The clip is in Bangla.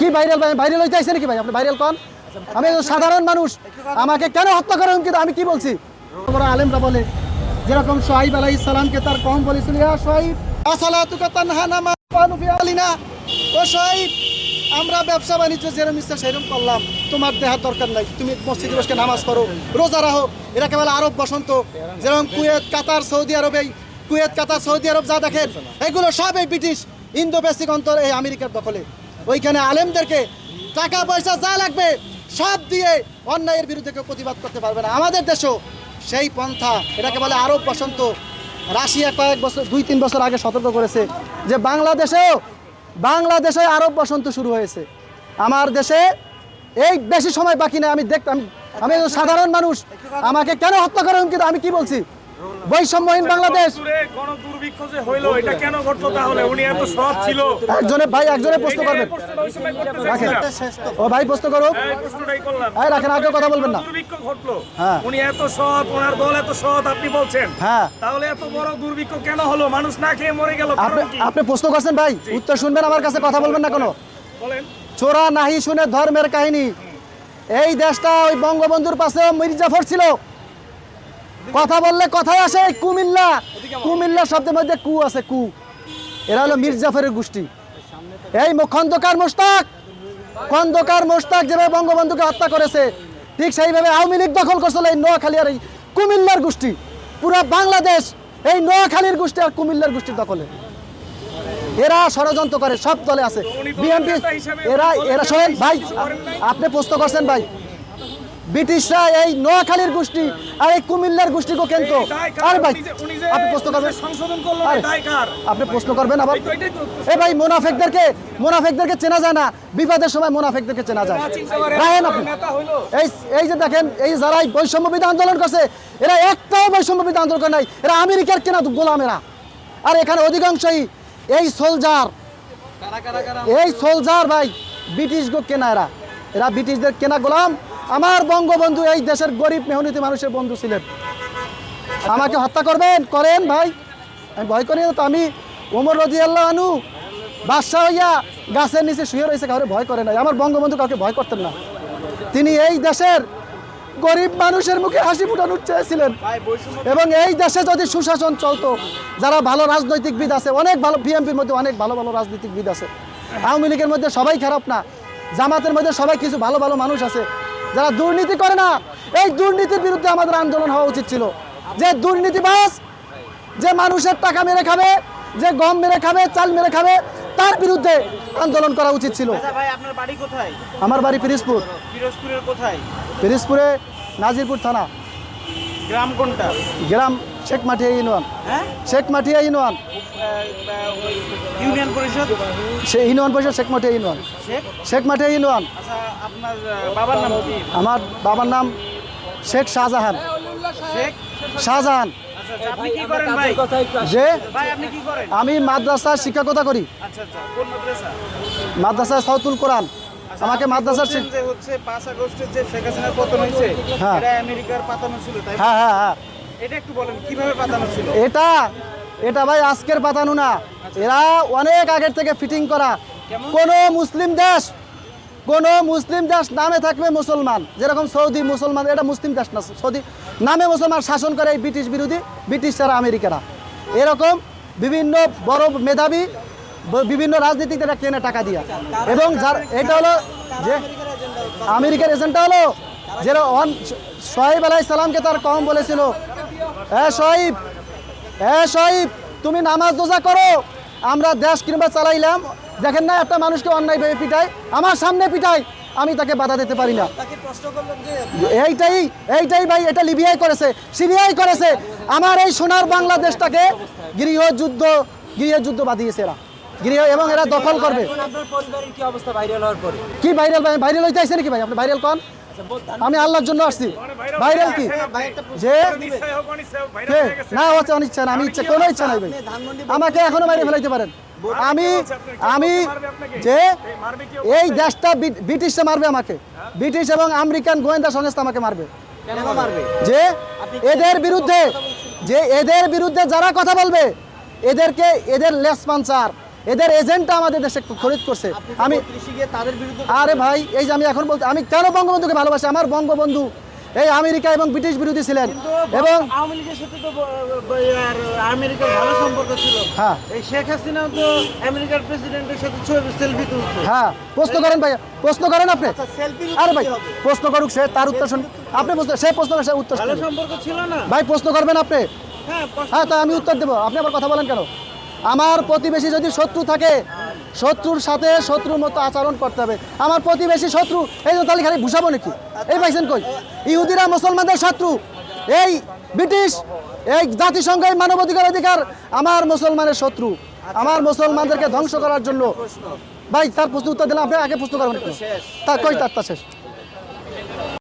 কি ভাইরাল ভাই? ভাইরাল হইতে আইছে নাকি ভাই? আপনি ভাইরাল কোন? আমি সাধারণ মানুষ। আমাকে কেন হত্যা করে কিন্তু আমি কি বলছি? বড় আলেমরা বলে, যেরকম সোহাইব আলাই সালামকে তার কম বলেছিল ইয়া সোহাইব আসালাতুকা তানহানা মা কানু ফি আলিনা ও সোহাইব, আমরা ব্যবসা বাণিজ্য যেরকম ইচ্ছা সেরকম করলাম। তোমার দেহার দরকার নাই। তুমি মসজিদে বসে নামাজ পড়ো, রোজা রাখো। এরা বলে আরব বসন্ত। যেরকম Kuwait, Qatar, Saudi Arab Kuwait, Qatar, Saudi Arab যা দেখেন, এগুলো সব এই ব্রিটিশ। ইন্দো বেসিক অন্তর এই আমেরিকার দখলে। ওইখানে আলেমদেরকে টাকা পয়সা যা লাগবে সব দিয়ে অন্যায়ের বিরুদ্ধে কেউ প্রতিবাদ করতে পারবে না। আমাদের দেশও সেই পন্থা, এটাকে বলে আরব বসন্ত। রাশিয়া কয়েক বছর, দুই, তিন বছর আগে সতর্ক করেছে যে বাংলাদেশেও, বাংলাদেশে আরব বসন্ত শুরু হয়েছে। আমার দেশে এই বেশি সময় বাকি নেই, আমি দেখতাম আমি সাধারণ মানুষ। আমাকে কেন হত্যা করে কিন্তু আমি কি বলছি? বৈষম্যহীন বাংলাদেশ। দূরে গণ দুর্ভিক্ষ যে হইল এটা কেন ঘটলো তাহলে? উনি এত সৎ ছিল। একজনে ভাই একজনে প্রশ্ন করবেন। ও ভাই প্রশ্ন এই রাখেন আগে কথা বলবেন না। হ্যাঁ। উনি এত সৎ ওনার দল এত সৎ আপনি বলছেন। হ্যাঁ। তাহলে এত বড় দুর্ভিক্ষ কেন হলো? মানুষ না খেয়ে মরে গেল আপনি প্রশ্ন করছেন ভাই উত্তর শুনবেন আমার কাছে কথা বলবেন না কোনো। চোরা নাহি শুনে ধর্মের কাহিনী। এই দেশটা ওই বঙ্গবন্ধুর পাশেও মির্জাফর ছিল। কথা বললে কথাই আসে কুমিল্লা। কুমিল্লা শব্দের মধ্যে কু আছে কু। এরা হলো মির্জাফরের গোষ্ঠী। এই খন্দকার মোশতাক! খন্দকার মোশতাক যেভাবে বঙ্গবন্ধুকে হত্যা করেছে ঠিক সেইভাবে আওয়ামী লীগ দখল করছিল এই নোয়াখালী আর এই কুমিল্লার গোষ্ঠী। পুরা বাংলাদেশ এই নোয়াখালীর গোষ্ঠী আর কুমিল্লার গোষ্ঠীর দখলে। এরা ষড়যন্ত্র করে সব দলে আছে। বিএনপি এরা এরা শোনেন ভাই? আপনি প্রশ্ন করছেন ভাই। ব্রিটিশরা এই নোয়াখালীর গোষ্ঠী আর এই কুমিল্লার গোষ্ঠীকে কার? আরে ভাই আপনি প্রশ্ন করবেন? আপনি প্রশ্ন করবেন আবার। এ ভাই মোনাফেকদেরকে মোনাফেকদেরকে চেনা যায় না। বিপদের সময় মোনাফেকদেরকে চেনা যায়। রাখেন আপনি। এই এই যে দেখেন এই যারা এই বৈষম্য বিধি আন্দোলন করছে এরা একটাও বৈষম্য বিধি আন্দোলন করে নাই। এরা আমেরিকার কেনা গোলামেরা আর এখানে অধিকাংশই এই সোলজার। এই সোলজার ভাই ব্রিটিশ গো কেনা এরা। এরা ব্রিটিশদের কেনা গোলাম। আমার বঙ্গবন্ধু এই দেশের গরিব মেহনতি মানুষের বন্ধু ছিলেন। আমাকে হত্যা করবেন, করেন ভাই। আমি ভয় করি তো, আমি ওমর রদি আল্লাহ আনু বাদশাহ হইয়া গাছের নিচে শুয়ে রয়েছে কাউকে ভয় করে নাই। আমার বঙ্গবন্ধু কাউকে ভয় করতেন না। তিনি এই দেশের গরিব মানুষের মুখে হাসি ফুটানোর চেয়েছিলেন। এবং এই দেশে যদি সুশাসন চলতো, যারা ভালো রাজনৈতিকবিদ আছে, অনেক ভালো, বিএনপির মধ্যে অনেক ভালো ভালো রাজনীতিকবিদ আছে। আওয়ামী লীগের মধ্যে সবাই খারাপ না। জামাতের মধ্যে সবাই কিছু ভালো ভালো মানুষ আছে। যারা দুর্নীতি করে না এই দুর্নীতির বিরুদ্ধে আমাদের আন্দোলন হওয়া উচিত ছিল। যে দুর্নীতিবাস যে মানুষের টাকা মেরে খাবে যে গম মেরে খাবে চাল মেরে খাবে তার বিরুদ্ধে আন্দোলন করা উচিত ছিল। আচ্ছা আমার বাড়ি পিরিজপুর পিরিজপুরে নাজিরপুর থানা। গ্রাম কোনটা? গ্রাম শেখ মাঠিয়া ইউনিয়ন। হ্যাঁ? শেখ মাঠিয়া ইউনিয়ন ইউনিয়ন পরিষদ? সে ইউনিয়ন পরিষদ শেখ মাঠিয়া ইউনিয়ন। শেখ? মাঠিয়া ইউনিয়ন। আচ্ছা আপনার বাবার নাম কি? আমার বাবার নাম শেখ শাহজাহান। শেখ? শাহজাহান। আচ্ছা আচ্ছা, যে? আমি মাদ্রাসার শিক্ষকতা করি। মাদ্রাসা সাউতুল কোরআন। আমাকে আপনি মাদ্রাসার যে হচ্ছে পাঁচ আগস্টের যে শেখ হাসিনার পতন হয়েছে হ্যাঁ। এটা আমেরিকার পাতানো ছিল তাই হ্যাঁ হ্যাঁ হ্যাঁ। এটা একটু বলেন কীভাবে পাতানো ছিল? এটা এটা ভাই আজকের পাতানো না। এরা অনেক আগের থেকে ফিটিং করা। কোন মুসলিম দেশ কোন মুসলিম দেশ নামে থাকবে মুসলমান। যেরকম সৌদি মুসলমান এটা মুসলিম দেশ না সৌদি নামে মুসলমান শাসন করে এই ব্রিটিশ বিরোধী ব্রিটিশ ছাড়া আমেরিকারা। এরকম বিভিন্ন বড় মেধাবী বিভিন্ন রাজনীতিকরা কেনে টাকা দিয়া। এবং যার এটা হলো যে আমেরিকার এজেন্টটা হলো যেটা অন সোহেব আলাই সালামকে তার কম বলেছিল হ্যাঁ সোহেব হ্যাঁ সোহেব তুমি নামাজ রোজা করো আমরা দেশ কিংবা চালাইলাম। দেখেন না একটা মানুষকে অন্যায়ভাবে পিটাই আমার সামনে পিটাই আমি তাকে বাধা দিতে পারি না। এইটাই এইটাই ভাই এটা লিবিয়াই করেছে সিরিয়াই করেছে। আমার এই সোনার বাংলাদেশটাকে গৃহযুদ্ধ গৃহযুদ্ধ বাঁধিয়েছে এরা। গৃহ এবং এরা দখল করবে। এখন আপনার পরিবারের কি অবস্থা ভাইরাল হওয়ার কি ভাইরাল ভাই? ভাইরাল হইতে আইছে নাকি ভাই? আপনি ভাইরাল কোন? আমি আল্লাহর জন্য আসছি। ভাইরাল কি? যে হয়ে। না হচ্ছে অনিচ্ছা না আমি ইচ্ছা কোনো ইচ্ছা নাই ভাই। আমাকে এখনও বাইরে ফেলাইতে পারেন। আমি আমি যে এই দেশটা ব্রিটিশে মারবে আমাকে। ব্রিটিশ এবং আমেরিকান গোয়েন্দা সংস্থা আমাকে মারবে। মারবে? যে এদের বিরুদ্ধে যে এদের বিরুদ্ধে যারা কথা বলবে এদেরকে এদের লেস পাঞ্চার এদের এজেন্টটা আমাদের দেশে খরিদ করছে। আমি আরে ভাই এই যে আমি এখন বলতে আমি কেন বঙ্গবন্ধুকে ভালোবাসি? আমার বঙ্গবন্ধু এই আমেরিকা এবং ব্রিটিশ বিরোধী ছিলেন। এবং আওয়ামী লীগের সাথে তো ব- ব- আর আমেরিকার ভালো সম্পর্ক ছিল। হ্যাঁ। এই শেখ হাসিনাও তো আমেরিকার প্রেসিডেন্টের সাথে ছবি সেলফি তুলছে। হ্যাঁ প্রশ্ন করেন ভাই প্রশ্ন করেন আপনি। আরে ভাই প্রশ্ন করুক সে তার উত্তর শুন আপনি প্রশ্ন সে প্রশ্ন সে উত্তর ভালো সম্পর্ক ছিল না। ভাই প্রশ্ন করবেন আপনি? হ্যাঁ হ্যাঁ তা আমি উত্তর দেবো। আপনি আবার কথা বলেন কেন? আমার প্রতিবেশী যদি শত্রু থাকে, শত্রুর সাথে শত্রুর মতো আচরণ করতে হবে। আমার প্রতিবেশী শত্রু, এই তো তাহলে খালি ভুষাবো নাকি? এই পাইছেন কই? ইহুদিরা, মুসলমানদের শত্রু। এই ব্রিটিশ, এই জাতিসংঘ, এই মানবাধিকার অধিকার আমার মুসলমানের শত্রু। আমার মুসলমানদেরকে ধ্বংস করার জন্য। ভাই, তার প্রশ্ন উত্তর দিলাম, আপনি আগে প্রশ্ন করবেন। কেন? তা কই তার শেষ।